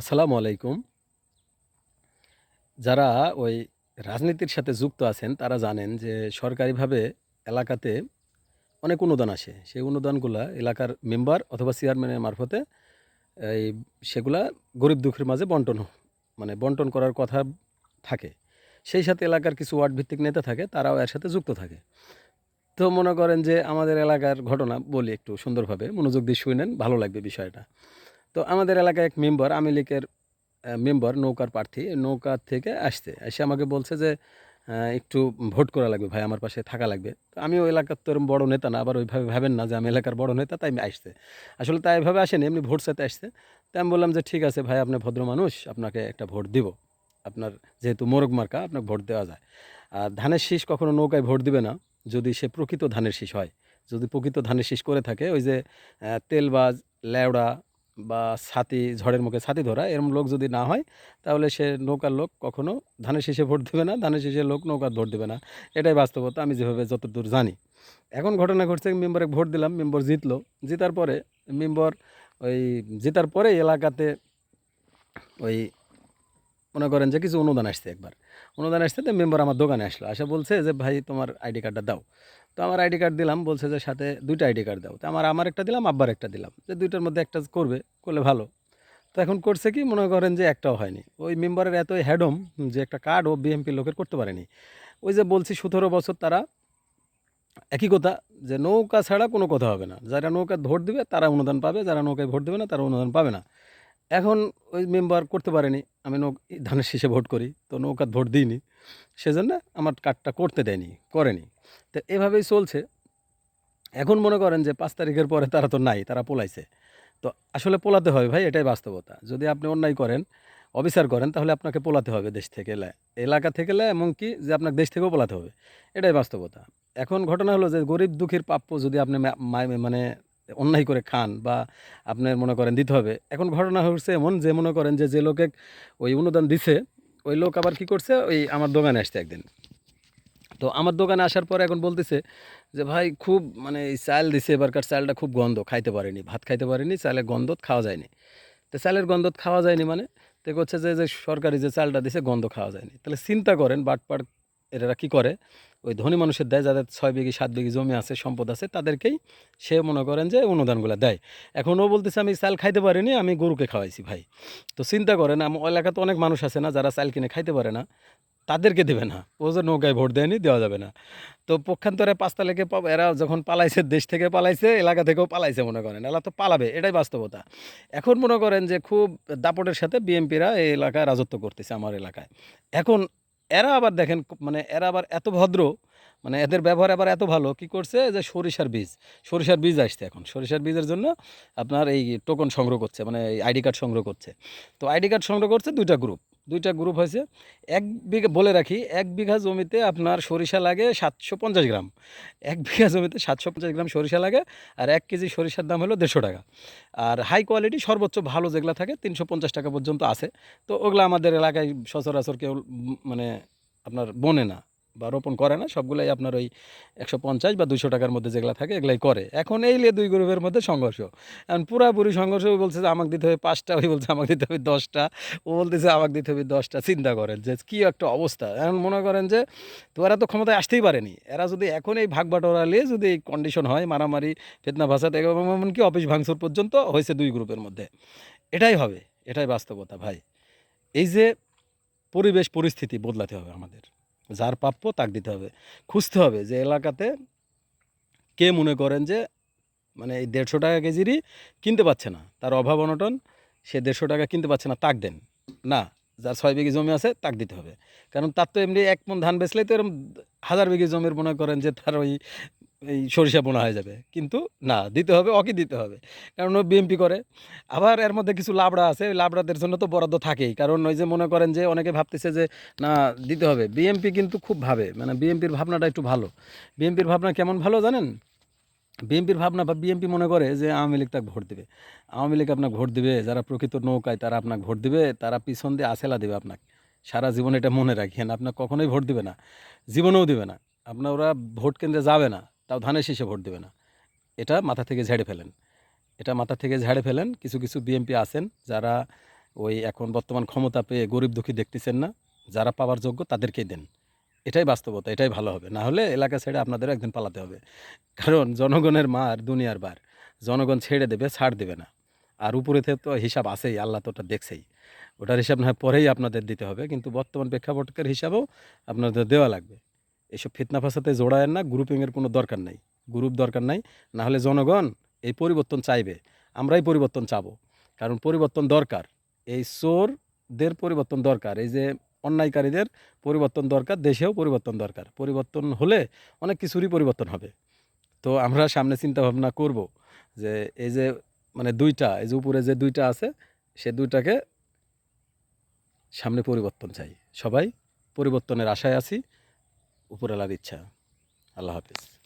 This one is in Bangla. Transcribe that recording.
আসসালামু আলাইকুম। যারা ওই রাজনীতির সাথে যুক্ত আছেন, তারা জানেন যে সরকারিভাবে এলাকাতে অনেক অনুদান আসে। সেই অনুদানগুলা এলাকার মেম্বার অথবা চেয়ারম্যানের মারফতে এই সেগুলা গরিব দুঃখের মাঝে বন্টন মানে বন্টন করার কথা থাকে। সেই সাথে এলাকার কিছু ওয়ার্ড ভিত্তিক নেতা থাকে, তারাও এর সাথে যুক্ত থাকে। তো মনে করেন যে আমাদের এলাকার ঘটনা বলি একটু সুন্দরভাবে মনোযোগ দিয়ে শুনেন ভালো লাগবে বিষয়টা। তো আমাদের এলাকায় এক মেম্বার আওয়ামী লীগের মেম্বার নৌকার প্রার্থী নৌকা থেকে আসছে। এসে আমাকে বলছে যে, একটু ভোট করা লাগবে ভাই আমার পাশে থাকা লাগবে।" তো আমি ওই এলাকার তো এরকম বড় নেতা না আবার ওইভাবে ভাবেন না যে আমি এলাকার বড় নেতা তাই আসতে আসলে তাই এভাবে আসেনি এমনি ভোট সাথে আসতে তো আমি বললাম যে, "ঠিক আছে ভাই আপনি ভদ্র মানুষ আপনাকে একটা ভোট দিব। আপনার যেহেতু মোরগ মার্কা আপনাকে ভোট দেওয়া যায়। আর ধানের শীষ কখনো নৌকায় ভোট দিবে না যদি সে প্রকৃত ধানের শীষ হয়। যদি প্রকৃত ধানের শীষ করে থাকে ওই যে তেলবাজ, লেওড়া বা ছাতি ঝড়ের মুখে ছাতি ধরা এরম লোক যদি না হয় তাহলে সে নৌকার লোক কখনো ধানের শীষে ভোট দেবে না, ধানের শেষে লোক নৌকার ভোট দেবে না। এটাই বাস্তবতা আমি যেভাবে যতদূর জানি। এখন ঘটনা ঘটছে মেম্বারে ভোট দিলাম, মেম্বর জিতলো। জিতার পরে মেম্বর ওই জিতার পরে এলাকাতে ওই মনে করেন যে কিছু অনুদান আসছে একবার। অনুদান আসছে তো মেম্বার আমার দোকানে আসলো। আসা বলছে যে, "ভাই তোমার আইডি কার্ডটা দাও।" তো আমার আইডি কার্ড দিলাম। বলছে যে, "সাথে ২ টা আইডি কার্ড দাও।" তো আমার আমার একটা দিলাম, আব্বার একটা দিলাম। যে দুইটার মধ্যে একটা করবে, করলে ভালো। তো এখন করছে কি মনে করেন যে একটাও হয়নি। ওই মেম্বারের এতই হ্যাডম যে একটা কার্ড ও বিএমপি লোকের করতে পারেনি। ওই যে বলছি ১৭ বছর তারা একই কথা যে নৌকা ছাড়া কোনো কথা হবে না। যারা নৌকায় ভোট দেবে তারা অনুদান পাবে, যারা নৌকায় ভোট দেবে না তারা অনুদান পাবে না। এখন ওই মেম্বার করতে পারেনি। আমি নৌ ধানের শীষে ভোট করি। তো নৌকায় ভোট দিইনি। সেজন্য আমার কার্ডটা করতে দেয়নি, করেনি। তো এভাবেই চলছে। এখন মনে করেন যে পাঁচ তারিখের পরে তারা তো নাই, তারা পোলাইছে তো আসলে পোলাতে হবে ভাই এটাই বাস্তবতা। যদি আপনি অন্যায় করেন, অবিচার করেন তাহলে আপনাকে পোলাতে হবে দেশ থেকে এলাকা থেকে লে এমনকি যে আপনাকে দেশ থেকেও পোলাতে হবে। এটাই বাস্তবতা। এখন ঘটনা হলো যে গরিব দুঃখীর প্রাপ্য যদি আপনি মানে অন্যায় করে খান বা আপনার মনে করেন দিতে হবে। এখন ঘটনা হচ্ছে এমন যে মনে করেন যে, যে লোকে ওই অনুদান দিছে, ওই লোক আবার কি করছে ওই আমার দোকানে আসছে একদিন। তো আমার দোকানে আসার পরে এখন বলতেছে যে, "ভাই খুব মানে এই চাল দিছে এবারকার চালটা খুব গন্ধ, খাইতে পারিনি। ভাত খাইতে পারিনি, চালের গন্ধত খাওয়া যায়নি।" তো চালের গন্ধত খাওয়া যায়নি মানে? তো হচ্ছে যে, যে সরকারি যে চালটা দিছে গন্ধ খাওয়া যায়নি। তাহলে চিন্তা করেন বাটপার এরা কি করে? ওই ধনী মানুষের দেয় যাদের ছয় বিঘি সাত বিঘি জমি আছে, সম্পদ আছে তাদেরকেই সে মনে করেন যে অনুদানগুলা দেয়। এখন ও বলতেছে, "আমি চাল খাইতে পারিনি, আমি গরুকে খাওয়াইছি ভাই।" তো চিন্তা করেন আম এলাকাতে অনেক মানুষ আছে না যারা চাল কিনে খাইতে পারে না, তাদেরকে দেবে না। ও যে নৌকায় ভোট দেয়নি, দেওয়া যাবে না। তো পক্ষান্তরে ৫ তারিখে এরা যখন পালাইছে, দেশ থেকে পালাইছে, এলাকা থেকেও পালাইছে মনে করেন। এরা তো পালাবে, এটাই বাস্তবতা। এখন মনে করেন যে খুব দাপটের সাথে বিএমপিরা এই এলাকায় রাজত্ব করতেছে আমার এলাকায়। এখন এরা আবার দেখেন মানে এরা আবার এত ভদ্র, মানে এদের ব্যবহার আবার এত ভালো, কি করছে যে সরিষার বীজ, সরিষার বীজ আসছে এখন। সরিষার বীজের জন্য আপনার এই টোকন সংগ্রহ করছে, মানে আইডি কার্ড সংগ্রহ করছে। তো আইডি কার্ড সংগ্রহ করছে দুইটা গ্রুপ। ২ টা গ্রুপ হয়েছে। এক বিঘা, বলে রাখি, এক বিঘা জমিতে আপনার সরিষা লাগে ৭৫০ গ্রাম। এক বিঘা জমিতে ৭৫০ গ্রাম সরিষা লাগে আর এক কেজি সরিষার দাম হলো ৳১৫০ আর হাই কোয়ালিটি সর্বোচ্চ ভালো যেগুলো থাকে ৳৩৫০ পর্যন্ত আছে। তো ওগুলো আমাদের এলাকায় সচরাচর কেউ মানে আপনার বনে না বা রোপণ করে না। সবগুলাই আপনার ওই ৳১৫০ বা দুশো টাকার মধ্যে যেগুলা থাকে এগুলাই করে। এখন এই লিয়ে দুই গ্রুপের মধ্যে সংঘর্ষ। এখন পুরাপুরি সংঘর্ষ ও বলছে যে আমাকে দিতে হবে পাঁচটা ওই বলছে আমাকে দিতে হবে ১০ টা, ও বলতেছে আমাকে দিতে হবে দশটা চিন্তা করেন যে কি একটা অবস্থা। এখন মনে করেন যে তো এরা তো ক্ষমতায় আসতেই পারেনি। এরা যদি এখন এই ভাগ বাটোয়ারা নিয়ে যদি এই কন্ডিশন হয় মারামারি, ফিতনা এবং এমনকি অফিস ভাঙচুর পর্যন্ত হয়েছে দুই গ্রুপের মধ্যে। এটাই হবে, এটাই বাস্তবতা ভাই। এই যে পরিবেশ পরিস্থিতি বদলাতে হবে আমাদের। যার প্রাপ্য তাক দিতে হবে। খুঁজতে হবে যে এলাকাতে কে মনে করেন যে মানে এই ৳১৫০ কেজিরই কিনতে পারছে না। তার অভাব অনটন, সে ৳১৫০ কিনতে পারছে না তাক দেন। না, যার ছয় বিঘি জমি আছে তাক দিতে হবে। কারণ তার তো এমনি এক মন ধান বেচলেই তো এরকম হাজার বিঘি জমির মনে করেন যে তার ওই এই সরিষা বোনা হয়ে যাবে। কিন্তু না দিতে হবে, ওকে দিতে হবে। কারণ ও বিএমপি করে। আবার এর মধ্যে কিছু লাবড়া আছে, ওই লাবড়াদের জন্য তো বরাদ্দ থাকেই। কারণ ওই যে মনে করেন যে অনেকে ভাবতেছে যে না দিতে হবে। বিএমপি কিন্তু খুব ভাবে, মানে বিএমপির ভাবনাটা একটু ভালো। বিএমপির ভাবনা কেমন ভালো জানেন? বিএমপির ভাবনা বা বিএমপি মনে করে যে আওয়ামী লীগ তাকে ভোট দেবে আওয়ামী লীগ আপনাকে ভোট দেবে যারা প্রকৃত নৌকায় তারা আপনাকে ভোট দেবে তারা পিছন দিয়ে আছেলা দেবে আপনাকে। সারা জীবন এটা মনে রাখিয়েন। আপনাকে কখনোই ভোট দিবে না। জীবনেও দিবে না। আপনার ওরা ভোট কেন্দ্রে যাবে না। তাও ধানের শীষে ভোট দেবে না। এটা মাথা থেকে ঝেড়ে ফেলেন। এটা মাথা থেকে ঝেড়ে ফেলেন। কিছু, কিছু বিএমপি আছেন যারা ওই এখন বর্তমান ক্ষমতা পেয়ে গরিব দুঃখী দেখতেছেন না যারা পাওয়ার যোগ্য তাদেরকেই দেন এটাই বাস্তবতা এটাই ভালো হবে না হলে এলাকা ছেড়ে আপনাদের একদিন পালাতে হবে কারণ জনগণের মার দুনিয়ার বার জনগণ ছেড়ে দেবে ছাড় দেবে না আর উপরে থেকে তো হিসাব আছেই আল্লাহ তো ওটা দেখছেই ওটার হিসাব না পরেই আপনাদের দিতে হবে কিন্তু বর্তমান প্রেক্ষাপটের হিসাবেও আপনাদের দেওয়া লাগবে এসব ফিতনা ফাসাতে জোড়ায়ের না গ্রুপিংয়ের কোনো দরকার নাই। গ্রুপ দরকার নাই না হলে জনগণ এই পরিবর্তন চাইবে। আমরাই পরিবর্তন চাবো। কারণ পরিবর্তন দরকার। এই চোরদের পরিবর্তন দরকার। এই যে অন্যায়কারীদের পরিবর্তন দরকার, দেশেও পরিবর্তন দরকার। পরিবর্তন হলে অনেক কিছুরই পরিবর্তন হবে। তো আমরা সামনে চিন্তা ভাবনা করব যে এই যে মানে দুইটা, এই যে উপরে যে দুইটা আছে, সে দুইটাকে সামনে পরিবর্তন চাই। সবাই পরিবর্তনের আশায় আছি। উপরওয়ালার ইচ্ছা। আল্লাহ হাফিজ।